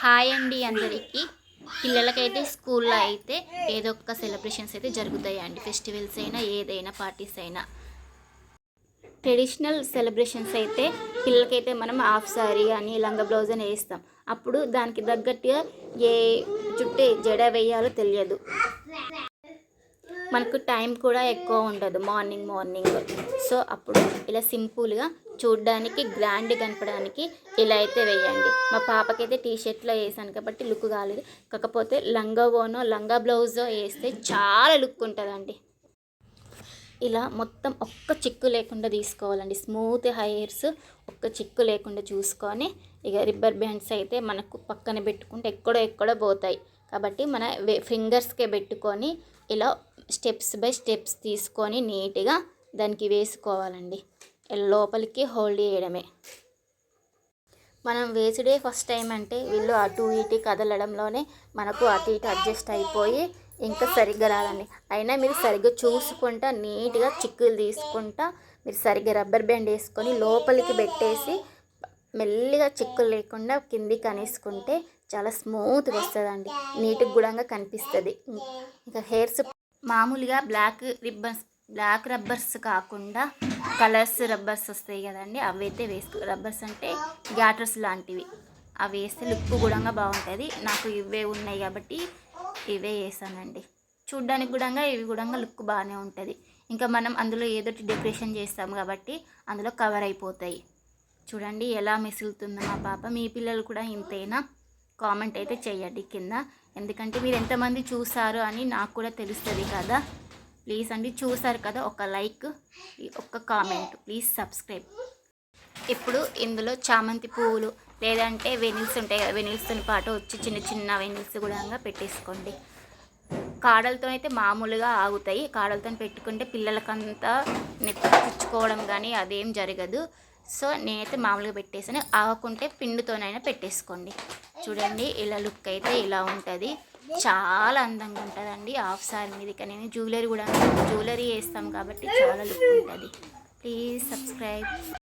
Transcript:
Hi అండి అందరికీ. పిల్లలకైతే స్కూల్లో అయితే ఏదో ఒక సెలబ్రేషన్స్ అయితే జరుగుతాయి అండి ఫెస్టివల్స్ అయినా ఏదైనా పార్టీస్ అయినా. ట్రెడిషనల్ సెలబ్రేషన్స్ అయితే పిల్లలకైతే మనం హాఫ్ సారీ అని లంగా బ్లౌజ్ అని వేస్తాం. అప్పుడు దానికి తగ్గట్టుగా ఏ చుట్టే జడ వేయాలో తెలియదు. మనకు టైం కూడా ఎక్కువ ఉండదు మార్నింగ్ మార్నింగ్. సో అప్పుడు ఇలా సింపుల్గా చూడడానికి గ్రాండ్ కనపడానికి ఇలా అయితే వేయండి. మా పాపకైతే టీ షర్ట్లో వేసాను కాబట్టి లుక్ కాలేదు. కాకపోతే లంగా ఓనో లంగా బ్లౌజో వేస్తే చాలా లుక్ ఉంటుందండి. ఇలా మొత్తం ఒక్క చిక్కు లేకుండా తీసుకోవాలండి. స్మూత్ హైర్స్ ఒక్క చిక్కు లేకుండా చూసుకొని ఇక రిబ్బర్ బ్యాండ్స్ అయితే మనకు పక్కన పెట్టుకుంటే ఎక్కడో ఎక్కడో పోతాయి. కాబట్టి మన ఫింగర్స్కే పెట్టుకొని ఇలా స్టెప్స్ బై స్టెప్స్ తీసుకొని నీట్గా దానికి వేసుకోవాలండి. లోపలికి హోల్డ్ చేయడమే. మనం వేసుడే ఫస్ట్ టైం అంటే వీళ్ళు అటు ఇటు కదలడంలోనే మనకు అటు ఇటు అడ్జస్ట్ అయిపోయి ఇంకా సరిగ్గా రాదండి. అయినా మీరు సరిగ్గా చూసుకుంటా నీట్గా చిక్కులు తీసుకుంటా మీరు సరిగ్గా రబ్బర్ బ్యాండ్ వేసుకొని లోపలికి పెట్టేసి మెల్లిగా చిక్కులు లేకుండా కిందికి అనేసుకుంటే చాలా స్మూత్గా వస్తుందండి. నీట్గా కూడా కనిపిస్తుంది. ఇంకా హెయిర్స్ మామూలుగా బ్లాక్ రిబ్బన్స్ బ్లాక్ రబ్బర్స్ కాకుండా కలర్స్ రబ్బర్స్ వస్తాయి కదండి. అవి అయితే వేసుకో రబ్బర్స్ అంటే గ్యాటర్స్ లాంటివి. అవి వేస్తే లుక్ కూడా బాగుంటుంది. నాకు ఇవే ఉన్నాయి కాబట్టి ఇవే వేసానండి చూడ్డానికి కూడా ఇవి కూడా లుక్ బాగానే ఉంటుంది. ఇంకా మనం అందులో ఏదో డెకరేషన్ చేస్తాం కాబట్టి అందులో కవర్ అయిపోతాయి. చూడండి ఎలా మిసులుతుందో మా పాప. మీ పిల్లలు కూడా ఇంతైనా? కామెంట్ అయితే చేయండి కింద. ఎందుకంటే మీరు ఎంతమంది చూసారు అని నాకు కూడా తెలుస్తుంది కదా. ప్లీజ్ అండి చూసారు కదా ఒక లైక్ ఒక కామెంట్. Please subscribe. ఇప్పుడు ఇందులో చామంతి పువ్వులు లేదంటే వెనిల్స్ ఉంటాయి కదా వెనిల్స్తో పాటు వచ్చి చిన్న చిన్న వెనిల్స్ కూడా పెట్టేసుకోండి. కాడలతో అయితే మామూలుగా ఆగుతాయి. కాడలతో పెట్టుకుంటే పిల్లలకంతా నెత్తిచ్చుకోవడం కానీ అదేం జరగదు. సో నేనైతే మామూలుగా పెట్టేసాను. ఆగకుంటే పిండితోనైనా పెట్టేసుకోండి. చూడండి ఇలా లుక్ అయితే ఇలా ఉంటుంది. చాలా అందంగా ఉంటుందండి హాఫ్ సారీ మీదకి. నేను జ్యువెలరీ కూడా జ్యువెలరీ వేస్తాం కాబట్టి చాలా లుక్ ఉంటుంది. Please subscribe